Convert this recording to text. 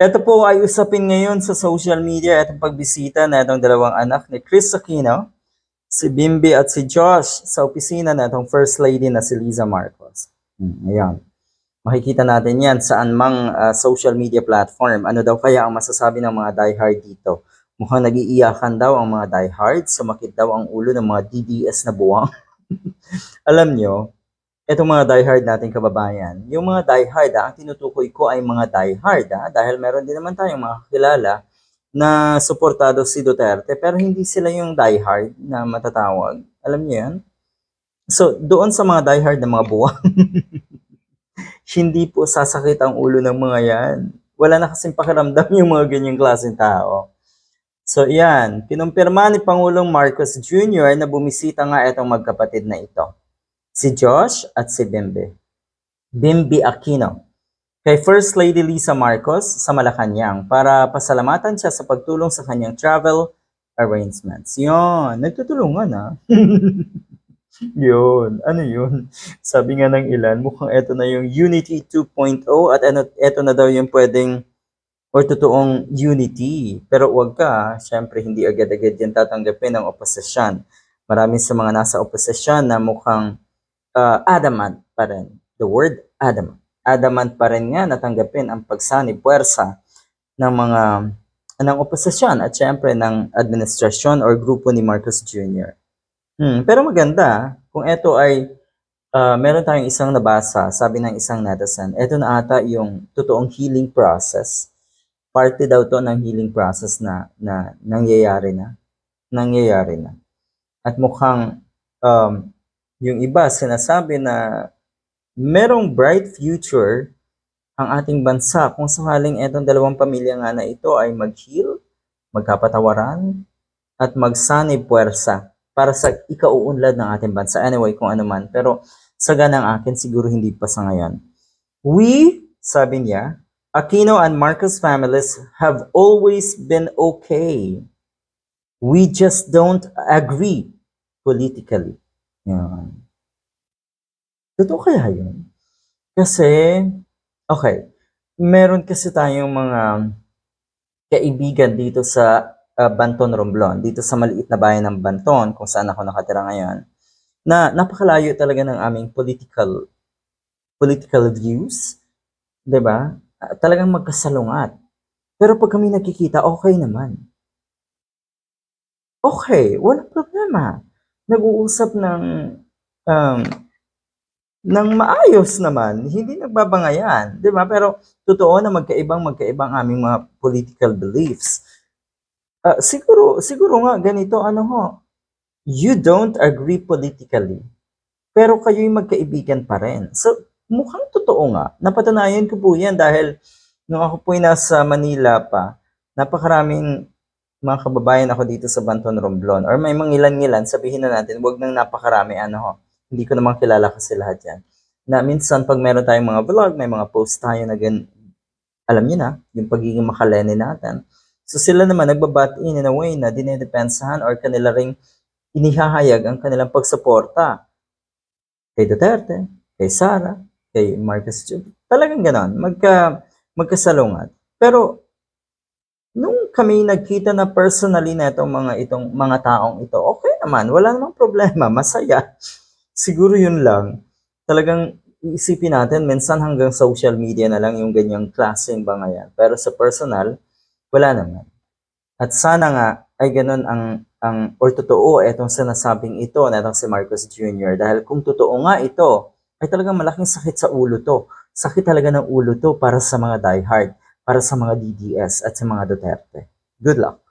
Ito po ay usapin ngayon sa social media itong pagbisita na itong dalawang anak ni Chris Aquino, si Bimbi at si Josh sa opisina na itong First Lady na si Liza Marcos. Hmm, ayan. Makikita natin yan sa anumang ah, social media platform. Ano daw kaya ang masasabi ng mga diehard dito? Mukhang nag-iiyakan daw ang mga diehard, sumakit daw ang ulo ng mga DDS na buwang. Alam nyo, itong mga diehard nating kababayan, yung mga diehard, ah, ang tinutukoy ko ay mga diehard ah, dahil meron din naman tayong mga kilala na suportado si Duterte pero hindi sila yung diehard na matatawag. Alam niyo yan? So, doon sa mga diehard na mga buwang, hindi po sasakit ang ulo ng mga yan. Wala na kasing pakiramdam yung mga ganyang klaseng tao. So, yan. Kinumpirma ni Pangulong Marcos Jr. na bumisita nga itong magkapatid na ito. Si Josh at si Bimbi. Bimbi Aquino. Kay First Lady Lisa Marcos sa Malacanang para pasalamatan siya sa pagtulong sa kanyang travel arrangements. Yon, nagtutulungan ah. yun, ano yun? Sabi nga ng ilan, mukhang eto na yung Unity 2.0 at ano, eto na daw yung pwedeng or totoong unity. Pero wag ka, ah. syempre hindi agad-agad yan tatanggapin ng oposisyon. Marami sa mga nasa oposisyon na mukhang ah, adamant pa rin. The word adamant. Adamant pa rin nga natanggapin ang pagsanib puwersa ng mga ng oposisyon at syempre ng administrasyon or grupo ni Marcos Jr. Hmm, pero maganda kung ito ay ah, meron tayong isang nabasa, sabi ng isang netizen, ito na ata yung totoong healing process. Parte daw to ng healing process na, na nangyayari na. Nangyayari na. At mukhang um, yung iba sinasabi na merong bright future ang ating bansa kung sakaling etong dalawang pamilya nga na ito ay mag-heal, magkapatawaran, at magsanib puwersa para sa ikauunlad ng ating bansa. Anyway, kung ano man. Pero sa ganang akin, siguro hindi pa sa ngayon. We, sabi niya, Aquino and Marcos families have always been okay. We just don't agree politically. Yan. Totoo kaya yun? Kasi, okay, meron kasi tayong mga kaibigan dito sa ah, Banton, Romblon, dito sa maliit na bayan ng Banton, kung saan ako nakatira ngayon, na napakalayo talaga ng aming political political views, 'di ba? Ah, Talagang magkasalungat. Pero pag kami nakikita, okay naman. Okay, walang problema. Nag-uusap ng um, ng maayos naman, hindi nagbabangayan, 'di ba? Pero totoo na magkaibang magkaibang aming mga political beliefs. Ah, siguro siguro nga ganito ano ho, you don't agree politically, pero kayo'y magkaibigan pa rin. So mukhang totoo nga. Napatunayan ko po 'yan dahil nung ako po'y nasa Manila pa, napakaraming mga kababayan ako dito sa Banton Romblon or may mga ilan-ilan, sabihin na natin, wag nang napakarami, ano ho, hindi ko naman kilala kasi lahat yan. Na minsan pag meron tayong mga vlog, may mga post tayo na gan, alam niyo na, yung pagiging makalene natin. So sila naman nagbabatiin in a way na dinedepensahan or kanila ring inihahayag ang kanilang pagsuporta kay Duterte, kay Sara, kay Marcos Jr. Talagang ganon, magka, magkasalungat. Pero nung kami nagkita na personally na itong mga itong mga taong ito, okay naman, wala namang problema, masaya. Siguro yun lang. Talagang iisipin natin, minsan hanggang social media na lang yung ganyang klaseng bangayan. Pero sa personal, wala naman. At sana nga ay ganun ang ang or totoo itong sinasabing ito na itong si Marcos Jr. Dahil kung totoo nga ito, ay talagang malaking sakit sa ulo to. Sakit talaga ng ulo to para sa mga diehard, para sa mga DDS at sa mga Duterte. Good luck.